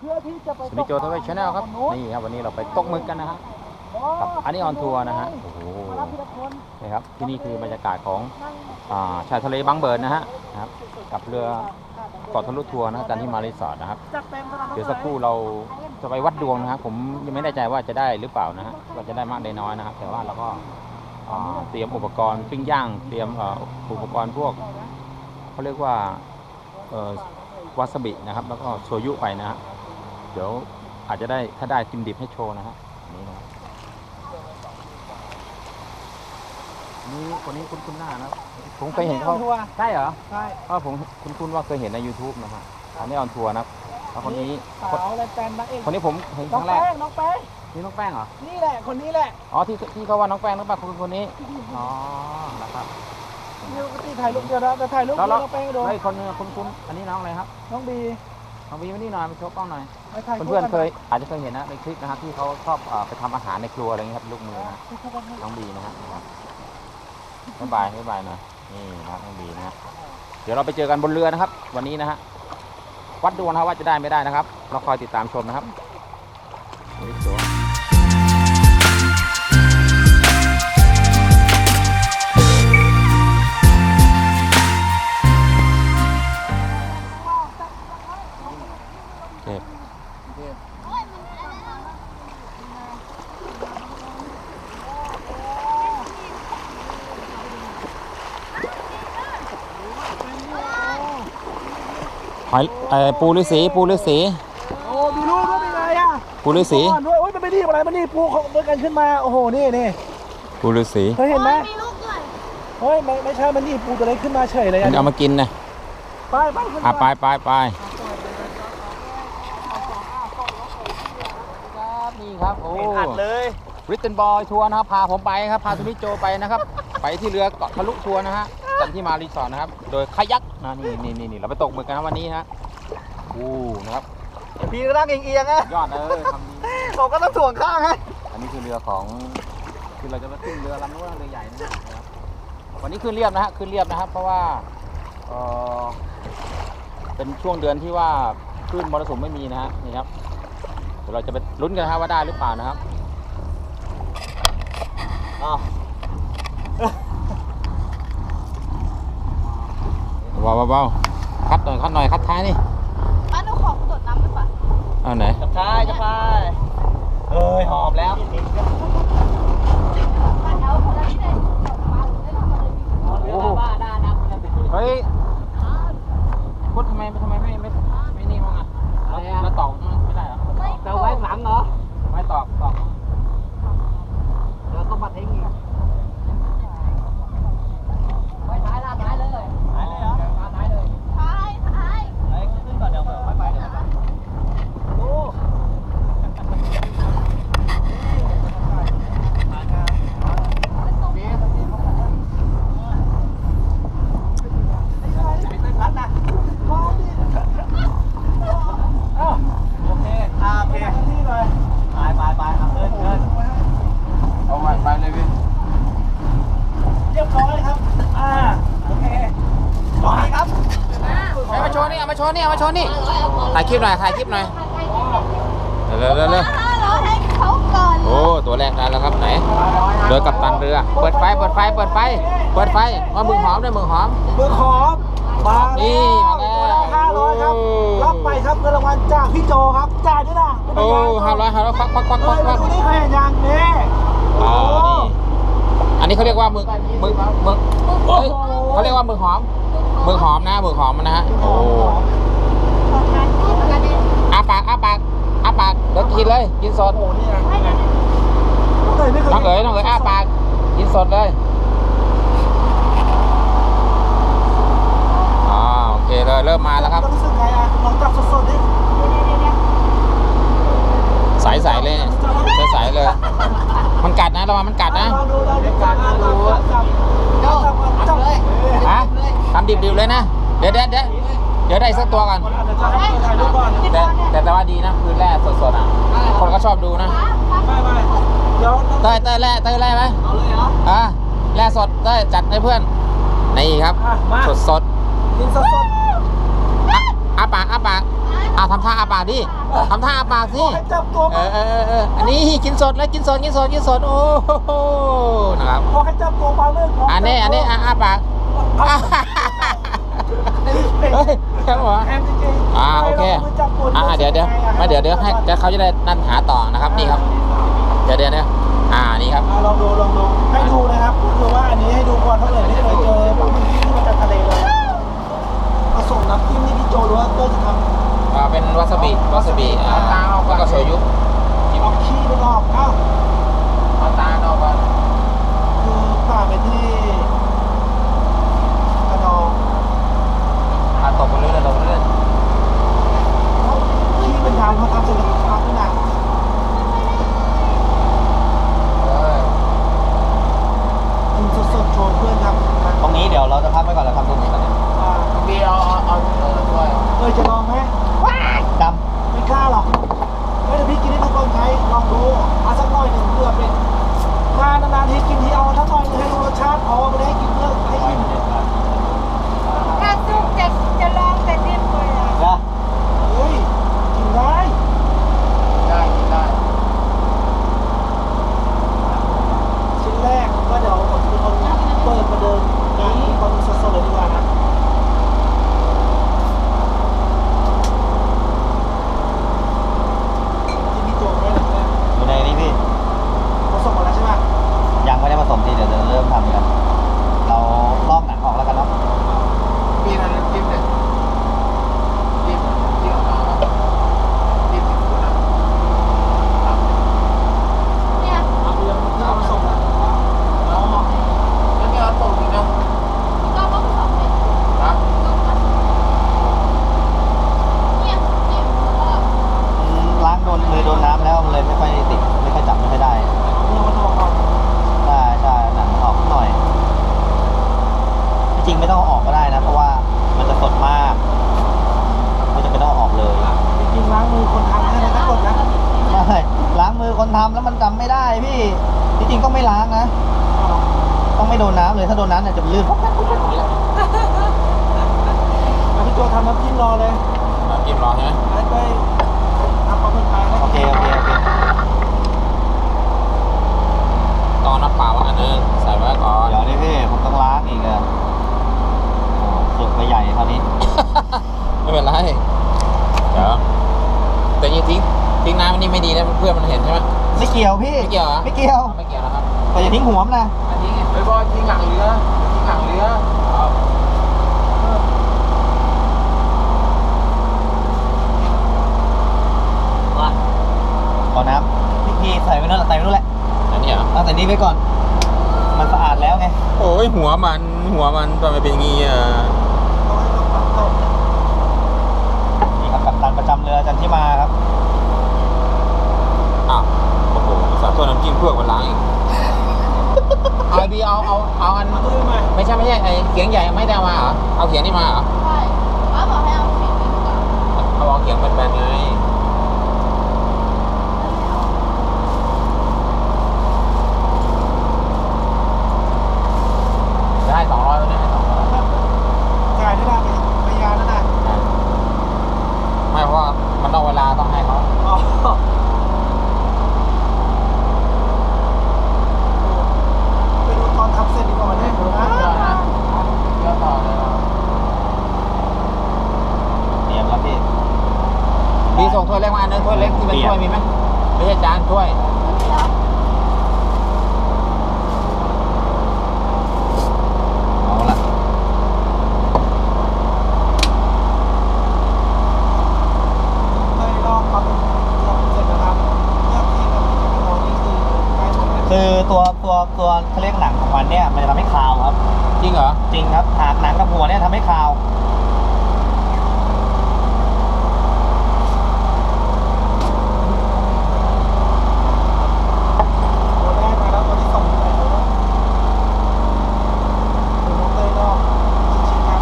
เพื่อที่จะไปสมิโจทวีชแนลครับ นี่ครับวันนี้เราไปตกหมึกกันนะฮะกับอันนี้ออนทัวร์นะฮะ โอ้โหมารับทีละคนนี่ครับ ที่นี่คือบรรยากาศของอ่าชายทะเลบางเบิร์นนะฮะนะครับ กับเรือเกาะทะลุทัวร์นะจันที่มารีสอร์ทนะครับจัดเต็มขนาดนั้นเดี๋ยวสักครู่เราจะไปวัดดวงนะครับ ผมยังไม่แน่ใจว่าจะได้หรือเปล่านะฮะว่าจะได้มากได้น้อยนะครับ แต่ว่าเราก็อ่าเตรียมอุปกรณ์ปิ้งย่าง เตรียมเอ่ออุปกรณ์พวกเขาเรียกว่าเอ่อวาซาบินะครับ แล้วก็โชยุไปนะฮะ เดี๋ยวอาจจะได้ถ้าได้กินดิบให้โชว์นะฮะอันนี่นะครับนี่คนนี้คุ้นคุ้นๆหน้านะครับผมเคยเห็นเขาทัวร์ใช่เหรอใช่เพราะผมคุ้นคุ้นๆว่าเคยเห็นใน YouTube นะฮะอันนี้ออนทัวร์นะครับแล้วคนนี้สาวอะไรแฟนนางเอกคนนี้ผมเห็นคน้องรั้งแรกแป้งน้องแป้งนี่น้องแป้งเหรอนี่แหละคนนี้แหละอ๋อที่ที่เขาว่าน้องแป้งหรือเปล่าคนคนนี้อ๋อนะครับนี่ปกติถ่ายรูปเดียวนะแต่ถ่ายรูปแล้วเดียวแล้วน้องแป้งโดนแล้วอีกคนนึงคุณคุณอันนี้น้องอะไรครับ น้องบี น้องวีมานี่หน่อยมาโชว์กล้องหน่อย ไม่ถ่ายเพื่อนๆเคยอาจจะเคยเห็นนะในคลิปนะครับที่เขาชอบเอ่อไปทำอาหารในครัวอะไรเงี้ยครับลูกมือนะคู่กันให้น้องบีนะฮะบ๊ายบายบ๊ายบายหน่อยนี่นะครับน้องบีนะฮะเดี๋ยวเราไปเจอกันบนเรือนะครับ วันนี้นะฮะวัดดวงนะครับว่าจะได้ไม่ได้นะครับ เราคอยติดตามชมนะครับ นี่ตัวเก็บหอยเอ่อปูฤาษีปูฤาษีโอ้มีลูกด้วยเป็นไงอะปูฤาษีก่อนด้วยโอ้ยมันไม่ดีอะไรมันนี่ปูเขาเดินกันขึ้นมาโอ้โหนี่นี่ปูฤาษีเคยเห็นไหมมีลูกด้วยเฮ้ยไม่ไม่ใช่มันนี่ปูตัวเล็กขึ้นมาเฉยเลยมัอะนเอามากินนะไปไปขึ้นอะมาไปไปไปนี่ครับ โอ้อัดเลยริตเทนบอยทัวร์นะครับ พาผมไปครับพาสุนิจโจไปนะครับ ไปที่เรือเกาะทะลุทัวร์นะฮะจันที่มารีสอร์ทนะครับ โดยคายักนะนี่นี่นี่นี่เราไปตกหมึกกันนะวันนี้ฮะอู้นะครับพี่ก็นั่งเอียงๆอะยอดเลยทำดีผมก็ต้องถ่วงข้างให้อันนี้คือเรือของคือเราจะมาขึ้นเรือลำนู้นเรือใหญ่นะครับวันนี้ขึ้นเรียบนะฮะขึ้นเรียบนะครับ เพราะว่าเออเป็นช่วงเดือนที่ว่าคลื่นมรสุมไม่มีนะฮะนี่ครับเดี๋ยวเราจะไปลุ้นกันนะครับว่าได้หรือเปล่านะครับอ้าวเบาเบาๆคัดหน่อยคัดหน่อยคัดท้ายนี่ป้าหนูขอตรวจน้ำหรือเปล่าเอาไหนจะพายจะพายเอ้ยหอมแล้วป้าเอาคนละที่ได้ตรวจมาหรือได้ทำอะไรดีโอ้โหเฮ้ยพุทธทำไมทำไมไม่ไม่ไม่นี่มั้งอะแล้วแล้วตอกไม่ได้เหรอ ไม่ จะไว้หลังเหรอ ไม่ตอกตอก เดี๋ยวต้องมาทิ้งอีก ไว้ท้ายลาท้ายเลย หายเลยเหรอ ท้ายเลยท้ายท้าย ไอ้ขึ้นก่อนเดี๋ยวค่อยไปเดี๋ยวไปดูรัดนะอ้าวโอเคอ่าโอเคที่เลยไปไปไปครับเดินเดิน เอาไปไปเลยพี่ เรียบร้อยครับ อ่า โอเคโอเคครับ เอามาโชว์นี่เอามา โชว์นี่เอามาโชว์นี่ถ่ายคลิปหน่อยถ่ายคลิปหน่อยเร็วเร็วเร็วห้าร้อยให้เขาก่อนโอ้ตัวแรกได้แล้วครับไหนเรือกับตันเรือ เปิดไฟเปิดไฟเปิดไฟเปิดไฟว่ามึงหอมด้วยมึงหอมมือขอมมานี่มาแล้วห้าร้อยครับรับไปครับเงินรางวัลจากพี่โจครับจ่ายด้วยนะโอ้ห้าร้อยห้าร้อยควักควักควักคเฮ้วักยควัมากดูนี่เคยเห็นยังนี่อ่านี่อันนี้เขาเรียกว่ามึงมึงมึงเฮ้ยเขาเรียกว่ามึงหอมมึงหอมนะมึงหอมนะฮะโอ้ข อทานที่ประเด็นอาปากอาปากอาปากเดี๋ยวกินเลยกินสดโอ้นี่ไงให้เดี๋ยวน้องเอ๋ยไม่เคยน้องเอ๋ยน้องเอ๋ยอ้าปากกินสดเลยอ่าโอเคเลยเริ่มมาแล้วครับรู้สึกไงอะลองจับสดๆดิเดี๋ยวเดี๋ยวใสๆเลยเนี่ยใสๆเลย มันกัดนะระวังมันกัดนะลองดูลองดูจับจับจับจับจับจับเลยฮะทำดิบๆเลยนะ เดี๋ยวเดี๋ยวเดี๋ยวเดี๋ยวได้สักตัวก่อนเดี๋ยวจะให้ถ่ายรูปก่อนแต่แต่แต่ว่าดีนะคือแร่สดๆอะ คนก็ชอบดูนะไม่ไม่เดี๋ยวเต้ยเต้ยแร่เต้ยแร่ไหมเอาเลยเหรออ่าแร่สดเต้ยจัดให้เพื่อนนี่ครับอะมาสดสดกินสดๆอะอ้าปากอ้าปากอะทำท่าอาปากดิทำท่าอาปากสิให้จับตัวเออเออเออเอออันนี้กินสดแล้วกินสดกินสดกินสดโอ้โหนะครับพอให้จับตัวปลาเลิกอันนี้อันนี้อะอาปากอะเฮ้ย ใช่ปะวะแอมจริงๆอ่าโอเคจับตัวอ่าเดี๋ยวเดี๋ยวมาเดี๋ยวเดี๋ยวให้เดี๋ยวเขาจะได้นั่นหาต่อนะครับนี่ครับเดี๋ยวเดี๋ยวเดี๋ยวอ่านี่ครับอ่าลองดูลองดูให้ดูนะครับก็คือว่าอันนี้ให้ดูก่อนเพราะเลยไม่เคยเจอปลาหมึกที่มาจากทะเลเลยผสมน้ำจิ้มนี่พี่โจหรือว่าเต้ยจะทำอ่าเป็นวาซาบิวาซาบิอ่าแล้วก็โชยุเอาขี้ไม่ออกอ้าวเอาตาออกก่อนคือป่าไปที่กระดอง อ่าตกไปเรื่อยๆตกไปเรื่อยเขาขี้เป็นน้ำเขาทำเสร็จแล้วเขาทำด้วยน้เออำกินสดๆโชว์เพื่อนครับตรงนี้เดี๋ยวเราจะพักไว้ก่อนแล้วครับตรงนี้ก่อนอ่าดีเอาเอาเอาเออด้วยเอ้ยจะลองไหมดไม่กล้าหรอกเฮ้ยเดี๋ยวพี่กินให้ทุกคนใช้ลองดูเอาสักหน่อยหนึ่งเพื่อเป็นถ้านานๆทีกินทีเอาสักหน่อยหนึงให้ดูรสชาติพอไม่ได้ให้กินเพื่อให้อิ่ม ถ้าซุปจะจะลองแต่ดิบเลยอะำนะ เฮ้ยกินได้ ได้ได้ ชิ้นแรกก็เดี๋ยวผมเป็นคนเปิดประเดิมงานที่คนสดๆเลยดีกว่านะที่พี่โจไม่ได้เลย อยู่ในนี้พี่ ผสมหมดแล้วใช่ไหม ยังไม่ได้ผสมทีเดี๋ยวจะเริ่มทำกัน เราลอกหนังออกแล้วกันเนาะ มีอะไรจิ้มเลยจิ้มจิ้มออกมาจิ้มจิ้มคุณนะ เนี่ย เอาเรื่องที่เอาผสมแล้วอ๋อ แล้วนี่เอาตกอีกนะ ก็ต้องผสมเป็น ครับ ต้องผสมเนี่ยเนี่ยแล้วก็ อืมล้างโดนมือโดนน้ำแล้วมันเลยไม่ค่อยติด ไม่ค่อยจับไม่ค่อยได้ เอาเรื่องมาตัวก่อน ใช่ใช่หนังออกหน่อย จริงๆไม่ต้องเอาออกก็ได้นะ เพราะว่ามันจะสดมากไม่จำเป็นต้องเอาออกเลย จริงๆล้างมือคนทำแค่นั้นก็กดนะ ไม่ล้างมือคนทำแล้วมันจำไม่ได้พี่ จริงๆต้องไม่ล้างนะ ต้องไม่โด ตัวนั้นน้ำเนี่ยจะลื่นปุ๊บปุ๊บอย่างนี้แหละ เอาพี่โจทำน้ำจิ้มรอเลย จิ้มรอใช่ไหม ให้ไปทำปลาหมึกไปนะ โอเคโอเคโอเค ตอนน้ำเปล่าอันนึงใส่ไว้ก่อน เดี๋ยวนี่พี่ผมต้องล้างอีกอะโอ้สุดไปใหญ่คราวนี้ ไม่เป็นไรเดี๋ยวแต่ยังทิ้งทิ้งน้ำอันนี้ไม่ดีนะเพื่อนมันเห็นใช่ไหม ไม่เกี่ยวพี่ ไม่เกี่ยวเหรอ ไม่เกี่ยว ไม่เกี่ยวนะครับ แต่อย่าทิ้งหัวมันนะ อันนี้ไปบอยทิ้งหลังเรือทิ้งหลังเรือครับ ขอน้ำพี่พี่ใส่ไว้นั่นแหละใส่ไว้นู่นแหละอันนี้เหรอเอาแต่นี้ไว้ก่อน มันสะอาดแล้วไงโอ้ยหัวมันหัวมันทำไมเป็นอย่างงี้อะต้องให้เราปัดตกนี่ครับกัปตันประจำเรือจันทิมาครับ อ้าวโอ้โหสาตัวน้ำจิ้มเพื่อกมันล้างอีกเอาไอบีเอาเอาเอาอันมาด้วยไหมไม่ใช่ไม่ใช่ไอเขียงใหญ่ไม่ได้เอามาเหรอเอาเขียงนี่มาเหรอใช่ป้าบอกให้เอาสีนี้ก่อนเอาเอาเขียงแบนๆไงจะให้สองร้อยไหมเนี่ยให้สองร้อย จ่ายได้ละไปไปยานั่นน่ะ ไม่เพราะว่ามันต้องเวลาต้องให้เขา อ๋อไปดูตอนทำเสร็จดีกว่าวันนี้นะ เยอะต่อเลย เตรียมแล้วพี่ พี่ส่ง ถ้วยเล็กมาอันนึงถ้วยเล็กที่เป็นถ้วยมีไหมไม่ใช่จานถ้วยแล้วเอาละเคยลองทำทำเสร็จนะครับเลือกที่แบบกระดองนี่คือใกล้หมดแล้วคือตัวตัวตัวเขาเรียกหนังของมันเนี่ยมันจะทำให้คาวครับ จริงเหรอ จริงครับหากหนังกับหัวเนี่ยทำให้คาวตัวแรกมาแล้วตัวที่สองไปแล้วคุณน้องเต้ยก็ชิมๆครับ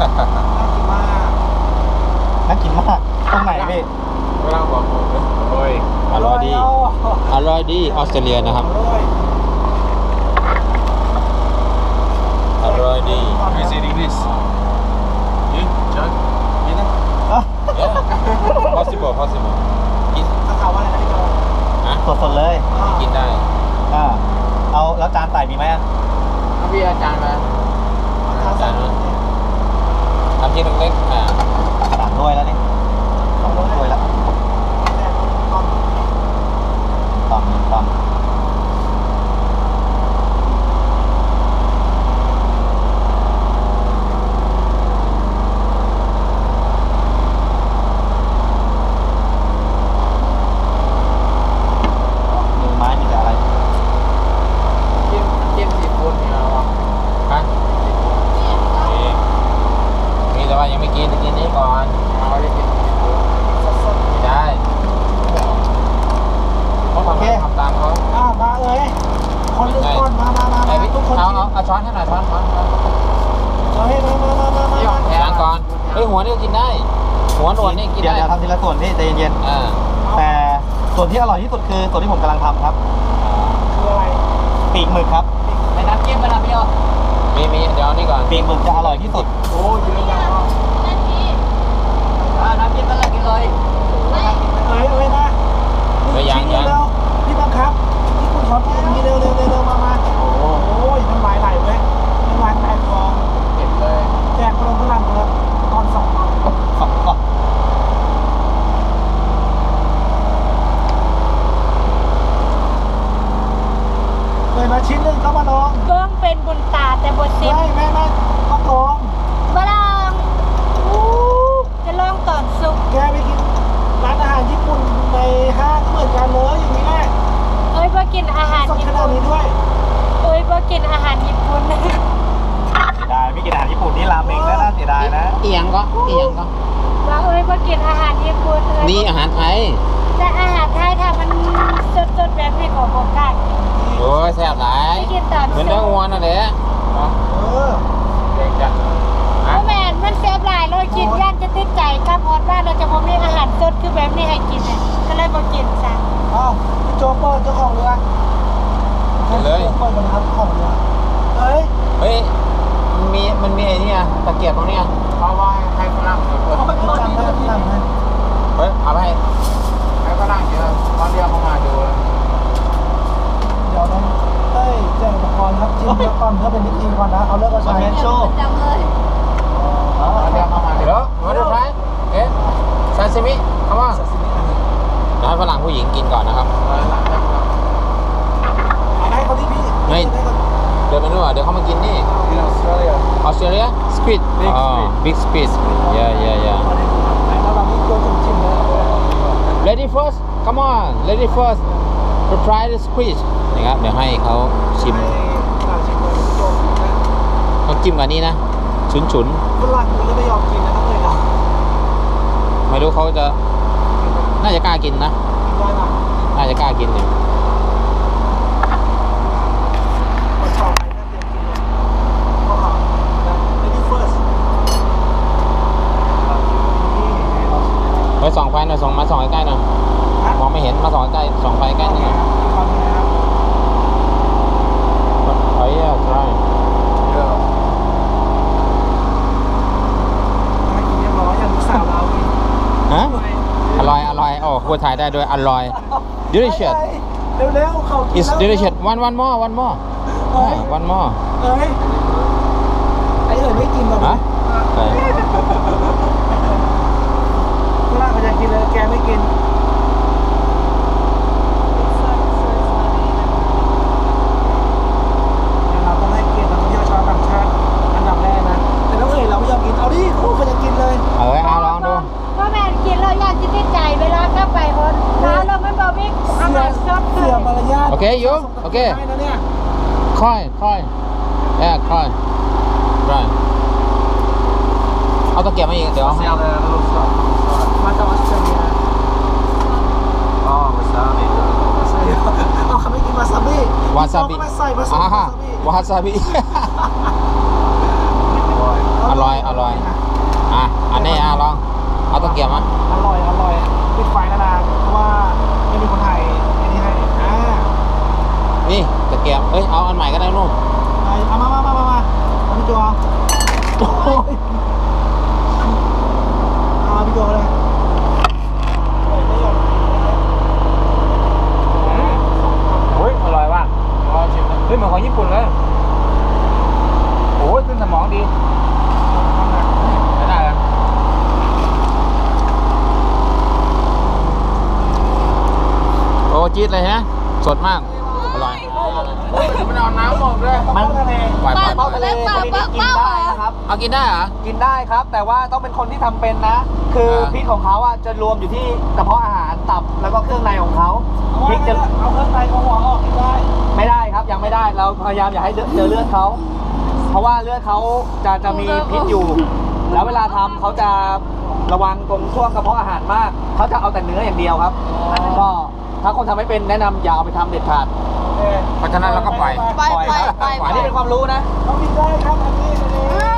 น่ากินมาก น่ากินมากตรงไหนพี่ เวลาบอกผมโอ้ยอร่อยดี อร่อยดี ออสเตรเลียนะครับ อร่อย อร่อยดี Is it English? สดๆเลย กินได้ อ่าเอาแล้วจานใส่มีไหมอะ ถ้าพี่อาจารย์มา อาจารย์ ทำชิ้นเล็กๆอ่า สามถ้วยแล้วนี่สองถ้วยแล้วตำหนึ่งตำหนึ่งไม้มีแต่อะไร จิ้มจิ้มซีฟู้ดเนี่ยเอาวะฮะนี่มีแต่ว่ายังไม่กินกินนี้ก่อนเอาได้กินไม่ได้เพราะผมไม่ทำตามเขา อ่ามาเอ้ยคนเลือกก่อนมามามา ไอ้ มา พี่ ทุกคน เอา กิน เอาเอาช้อนให้หน่อยช้อนช้อนช้อน เฮ้ยมามามามามา พี่ มา แทนก่อนเฮ้ย หัวนี่ก็กินได้ หัวหนวดนี่กินเดี๋ยวได้เดี๋ยวทำทีละส่วนพี่ใจเย็นอ่าๆแต่ส่วนที่อร่อยที่สุดคือส่วนที่ผมกำลังทำครับ คืออะไรปีกหมึกครับ ในน้ำจิ้มมันนะพี่มีมีเดี๋ยวเอานี่ก่อนปีกหมึกจะอร่อยที่สุด โอ้ยเยอะจังอะอ่าน้ำจิ้มมันละกินเลยเอ้ยเอ้ยนะนี่ชิ้นนี้เร็วพี่บังคับที่คุณขอกินนี้เร็วเร็วเร็วเร็วมามาโอ้โหน้ำลายไหลเว้ยน้ำลายแตกคอเก็บเลย แจกพลังพลังเลย ตอนสอง ขอบคุณ เลยมาชิ้นหนึ่งเข้ามาลอง เบิ้งเป็นบุญตาแต่บทสิบ ไม่ไม่ไม่ต้องลอง บลองจะลองตอนสุก แกไปกินร้านอาหารญี่ปุ่นในห้างก็เหมือนกันเลยอย่างนี้แหละ เอ้ยบ่กินอาหาร สด ญี่ ขนาด ปุ่น นี้ด้วย เอ้ยบ่กินอาหารญี่ปุ่น เสียดายไม่กินอาหารญี่ปุ่นนี่ราเมงแล้วน่าเสียดายนะ เอียงก็เอียงก็ ว่าเอ้ยบ่กินอาหารญี่ปุ่นเอ้ยนี่อาหารไทย แต่อาหารไทยถ้ามันสดๆแบบนี้ของผมได้โอ้ยแซ่บหลายไม่กินตอนเหมืสุอกนเนื้อวัวนั่นแหละเออเด็กจังโอ้แม่นมันแซ่บหลายเลยกินย่านจะติดใจถ้าพอดว่าเราจะบ่มีอาหารสดคือแบบนี้ให้กินน่ะก็เลยบ่กินซะเอ้าพี่โจเปิดเจ้าของเรือกินเลยเปิดมันครับเจ้าของเรือเอ้ย เฮ้ย มันมี มันมีไอ้เนี่ยตะเกียบตรงเนี้ยเพราะว่า ให้ฝรั่งเปิดเขาไปจำได้จำได้เฮ้ยเอาไปให้ข้างล่างเดี๋ยวตอนเรียกเขามาดูเลยเดี๋ยวน้องเต้ยแจ้งอุปกรณ์ครับจิ้มเดี๋ยวก่อนเพื่อเป็นพิธีก่อนนะเอาเลิกเอาใช้เมนโชว์จำเลยตอนเรียกเขามาเดี๋ยวมาดูไรเอ๊ะซาซิมิเข้ามาให้ฝรั่งผู้หญิงกินก่อนนะครับให้เขาที่พี่ไม่เดี๋ยวไปนู่นเดี๋ยวเขามากินนี่ออสเตรเลียออสเตรเลียสควิดอ๋อ big squid yeah yeah yeah แล้วเรานี่โจจิ้มๆเลย ready first come on ready first to try the squid นะครับเดี๋ยวให้เขาชิมให้ฝรั่งชิมเลยโจจิ้มนะต้องจิ้มกับนี้นะ ฉุนฉุนฝรั่งมันก็ไม่ยอมกินนะครับเลยนะๆไม่รู้เขาจะ น่าจะกล้ากินนะกินได้ป่ะน่าจะกล้ากินเนี่ย มาชอบไปน่าเตรียมกินเลยก็ค่ะนะ lady first ไปส่องไฟหน่อยส่องมาส่องใกล้ๆหน่อยมองไม่เห็นมาส่องใกล้ๆส่องไฟใกล้ๆหน่อยฟังนะครับไฟอะใช่ให้กินเรียบร้อยอย่างลูกสาวเรากินฮะอร่อยอร่อยโอ้พูดไทยได้ด้วยอร่อย delicious เร็วๆเขากิน is แล้ว delicious one one more one more เอ้ย one more เอ้ยไอ้เอ๋ยไม่กินหรอกฮะ มอ่าวาซาบิวาซาบิอร่อย อร่อย อะ อันนี้อะลอง เอาตะเกียบมาอร่อย อร่อยปิดไฟนานๆเพราะว่าไม่มีคนถ่ายไอ้นี่ให้อ่านี่ตะเกียบเอ้ย เอาอันใหม่ก็ได้นู่นเอามามามามามาเอาพี่ตัวโอ้ยเอาพี่ตัวเลยไม่ยอม อืม จี๊ดเลยฮะ สดมาก อร่อย มันเอาน้ำหมดเลยมันทะเลปล่อยปล่อยปเป้าล่อยทะเลชนิดนี้กินได้นะครับ เอากินได้เหรอ กินได้ครับ แต่ว่าต้องเป็นคนที่ทำเป็นนะ คือเออพิษของเขาอะจะรวมอยู่ที่กระเพาะอาหารตับแล้วก็เครื่องในของเขาเอาพริกจะเอาเครื่องในของหัวออกกินได้ ไม่ได้ครับยังไม่ได้เราพยายามอย่าให้เจอเลือดเขาเพราะว่าเลือดเขาจะจะมีพิษอยู่ แล้วเวลาทำเขาจะระวังตรงช่วงกระเพาะอาหารมากเขาจะเอาแต่เนื้ออย่างเดียวครับก็ ถ้าคนทำไม่เป็นแนะนำอย่าเอาไปทำเด็ดขาดเออเพราะฉะนั้นเราก็ปล่อยไปปล่อยไปครับไปอันนี้เป็นความรู้นะเรากินได้ครับอันนี้อันนี้